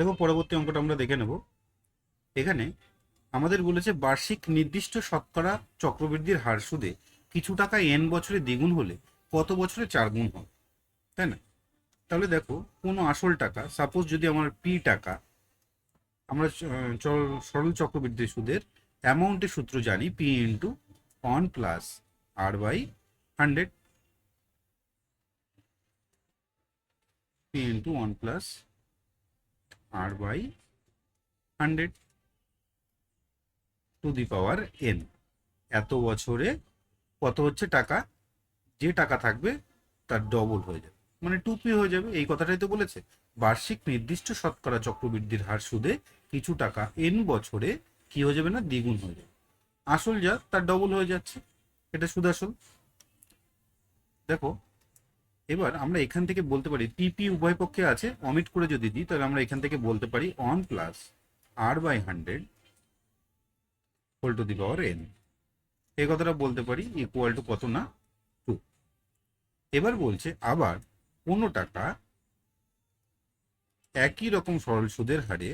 দেখো পরবর্তী অঙ্কটা আমরা দেখে নেব। এখানে আমাদের বলেছে বার্ষিক নির্দিষ্ট শতকরা চক্রবৃদ্ধির হার সুদে কিছু টাকা এন বছরে দ্বিগুণ হলে কত বছরে চার গুণ হয়? তাই না? তাহলে দেখো, কোনো আসল টাকা সাপোজ যদি আমার পি টাকা, আমরা সরল চক্রবৃদ্ধি সুদের অ্যামাউন্টের সূত্র জানি P into one plus R by hundred P into one plus R by hundred to the power N এত বছরে কত হচ্ছে টাকা? যে টাকা থাকবে তার ডবল হয়ে যাবে। মানে টু পি হয়ে যাবে, এই কথাটাই তো বলেছে। বার্ষিক নির্দিষ্ট শতকরা চক্রবৃদ্ধির হার সুদে কিছু টাকা এন বছরে কি হয়ে যাবে না? দ্বিগুণ হয়ে যাবে। আসল যা, তার ডবল হয়ে যাচ্ছে। এটা সুদ আসল। দেখো এবার আমরা এখান থেকে বলতে পারি পিপি উভয় পক্ষে আছে অমিট করে যদি দিই, তাহলে আমরা এখান থেকে বলতে পারি one plus R by hundred whole to the power N এই কথাটা বলতে পারি ইকুয়াল টু কত না? টু এবার বলছে আবার কোনো টাকা একই রকম সরল সুদের হারে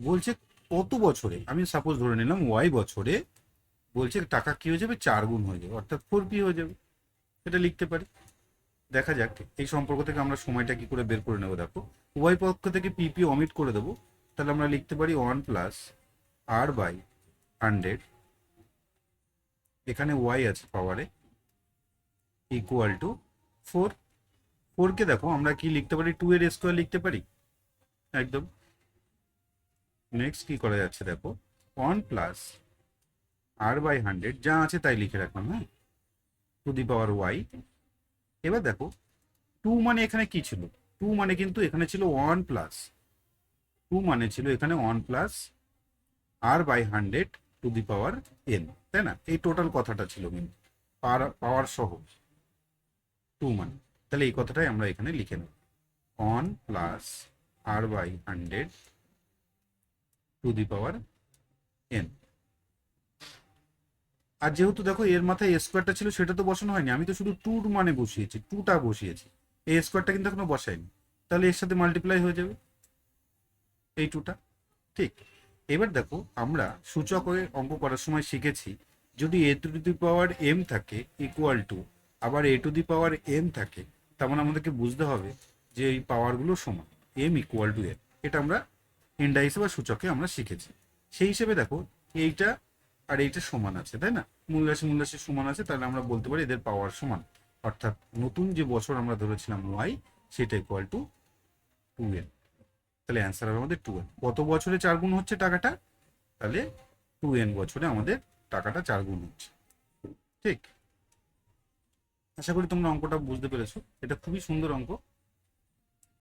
বলছে কত বছরে? আমি সাপোজ ধরে নিলাম ওয়াই বছরে বলছে টাকা কি হয়ে যাবে? চার গুণ হয়ে যাবে, অর্থাৎ ফোর পি হয়ে যাবে। এটা লিখতে পারি। দেখা যাক, এই সম্পর্ক থেকে আমরা সময়টা কি করে বের করে নেব দেখো। উভয় পক্ষ থেকে পিপি অমিট করে দেবো। তাহলে আমরা লিখতে পারি one plus r by hundred এখানে ওয়াই আছে পাওয়ারে ইকুয়াল টু ফোর ফোরকে দেখো, আমরা কি লিখতে পারি? টু এর স্কোয়ার লিখতে পারি? একদম। নেক্সট কি করা যাচ্ছে দেখো? One plus R by hundred যা আছে তাই লিখে রাখলাম হ্যাঁ? টু দি পাওয়ার ওয়াই এবার দেখো টু মানে এখানে কি ছিল? টু মানে কিন্তু এখানে ছিল ওয়ান প্লাস টু মানে ছিল এখানে one plus R by hundred to the power n তাই না? এই টোটাল কথাটা ছিল কিন্তু পাওয়ার সহ টু মানে। তাহলে এই কথাটাই আমরা এখানে লিখে নেব। One plus R by hundred to the power n আর যেহেতু দেখো এর মাথায় স্কোয়ারটা ছিল, সেটা তো বসানো হয়নি। আমি তো শুধু টুর মানে বসিয়েছি টুটা বসিয়েছি। এই স্কোয়ারটা কিন্তু এখনও বসাইনি। তাহলে এর সাথে মাল্টিপ্লাই হয়ে যাবে। এই টুটা ঠিক। এবার দেখো, আমরা সূচকে অঙ্ক করার সময় শিখেছি, যদি a to the power m থাকে ইকুয়াল টু আবার a to the power m থাকে, তার মানে আমাদেরকে বুঝতে হবে যে এই পাওয়ারগুলো সমান। এম ইকুয়াল টু এম এটা আমরা ইন্ডাইসে বা সূচকে আমরা শিখেছি। সেই হিসেবে দেখো, এইটা আর এইটা সমান আছে, তাই না? মূল রাশি, মূল মূল্যাসী সমান আছে, তাহলে আমরা বলতে পারি এদের পাওয়ার সমান। অর্থাৎ নতুন যে বছর আমরা ধরেছিলাম ওয়াই, সেটা ইকুয়াল টু টু এন তাহলে অ্যান্সার হবে আমাদের টু এন কত বছরে চার গুণ হচ্ছে টাকাটা? তাহলে টু এন বছরে আমাদের টাকাটা চার গুণ হচ্ছে। ঠিক? আশা করি তোমরা অঙ্কটা বুঝতে পেরেছ। এটা খুবই সুন্দর অঙ্ক।